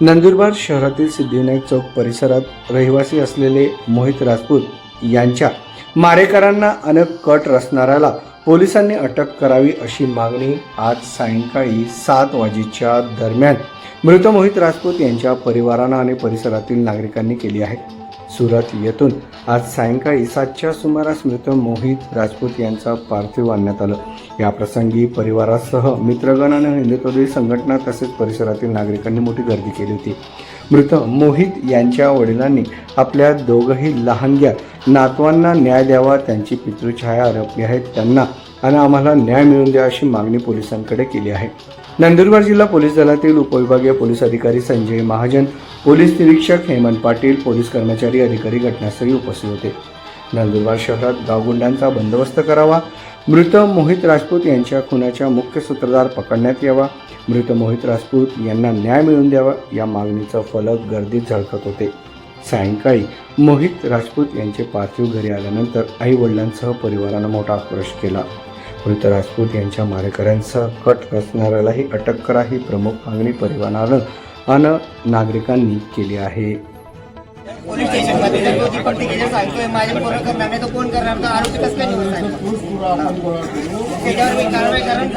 नंदुरबार शहरातील सिद्धिविनायक चौक परिसरात रहिवासी असलेले मोहित राजपूत यांच्या मारेकरांना अनेक कट रचणाऱ्याला पोलिसांनी अटक करावी अशी मागणी आज सायंकाळी सात वाजेच्या दरम्यान मृत मोहित राजपूत यांच्या परिवारानं आणि परिसरातील नागरिकांनी केली आहे. सुरत येथून आज सायंकाळी सातच्या सुमारास मृत मोहित राजपूत यांचा पार्थिव आणण्यात आलं. या प्रसंगी परिवारासह मित्रगण आणि हिंदुत्वदी संघटना तसेच परिसरातील नागरिकांनी मोठी गर्दी केली होती. मृत मोहित यांच्या वडिलांनी आपल्या दोघंही लहानग्या नातवांना न्याय द्यावा त्यांची पितृछाया आरोपली आहे त्यांना. आणि आम्हाला न्याय मिळवून द्या अशी मागणी पोलिसांकडे केली आहे. नंदुरबार जिल्हा पोलीस दलातील उपविभागीय पोलीस अधिकारी संजय महाजन पोलीस निरीक्षक हेमंत पाटील पोलीस कर्मचारी अधिकारी घटनास्थळी उपस्थित होते. नंदुरबार शहरात गावगुंडांचा बंदोबस्त करावा. मृत मोहित राजपूत यांच्या खुनाच्या मुख्य सूत्रधार पकडण्यात यावा. मृत मोहित राजपूत यांना न्याय मिळवून द्यावा या मागणीचं फलक गर्दीत झळकत होते. सायंकाळी मोहित राजपूत यांचे पार्थिव घरी आल्यानंतर आई वडिलांसह परिवारानं मोठा आक्रोश केला. मृत राजपूत यांच्या मारेकऱ्यांसह कट रचणाऱ्यालाही अटक करा ही प्रमुख मागणी परिवारानं आणि नागरिकांनी केली आहे. पोलीस स्टेशनमध्ये सांगतोय माझे पोरं करणार नाही तर कोण करणार? तर आरोपी कसं काय निवडून त्याच्यावर मी कारवाई करत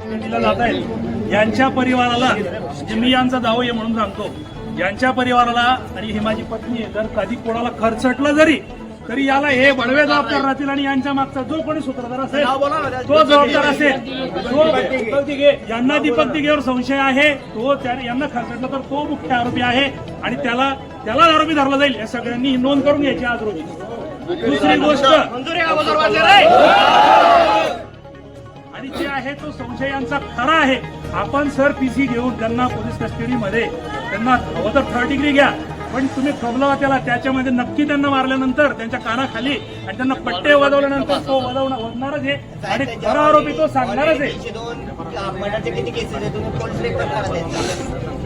दिला जात आहे यांच्या परिवाराला म्हणजे मी यांचा दाव आहे म्हणून सांगतो यांच्या परिवाराला आणि ही माझी पत्नी आहे जर कधी कोणाला खर्चटलं जरी तरी याला हे बडवे जबाबदार राहतील आणि यांच्या मागचा जो कोणी सूत्रधार असेल तो जबाबदार असेल. तो यांना दीपक दिघेवर संशय आहे तो यांना खर्चटलं तर तो मुख्य आरोपी आहे आणि त्याला त्याला आरोपी धरला जाईल. या सगळ्यांनी नोंद करून घ्यायची आज रोजी. दुसरी गोष्ट आहे तो संशयांचा खरा आहे. आपण सर पीसी घेऊन त्यांना पोलीस कस्टडीमध्ये त्यांना हवं तर थर्ड डिग्री घ्या. पण तुम्ही खबलावा त्याला. त्याच्यामध्ये नक्की त्यांना मारल्यानंतर त्यांच्या कानाखाली आणि त्यांना पट्टे वाजवल्यानंतर तो वाजवणार वाजणारच आहे. आणि खरा आरोपी तो सांगणारच आहे.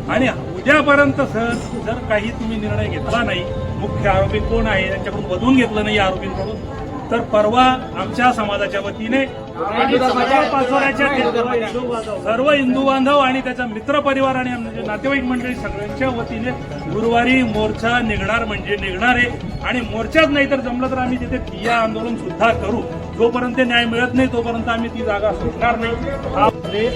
आणि उद्यापर्यंत सर जर काही तुम्ही निर्णय घेतला नाही मुख्य आरोपी कोण आहे त्यांच्याकडून वधून घेतलं नाही या आरोपींकडून तर परवा आमच्या समाजाच्या वतीने सर्व हिंदू बांधव आणि त्याचा मित्र परिवार आणि नातेवाईक मंडळी सगळ्यांच्या वतीने गुरुवारी मोर्चा निघणार म्हणजे निघणार. आहे आणि मोर्चाच नाही तर जमलं तर आम्ही तिथे ठिय्या आंदोलन सुद्धा करू. जोपर्यंत न्याय मिळत नाही तोपर्यंत आम्ही ती जागा सुटणार नाही.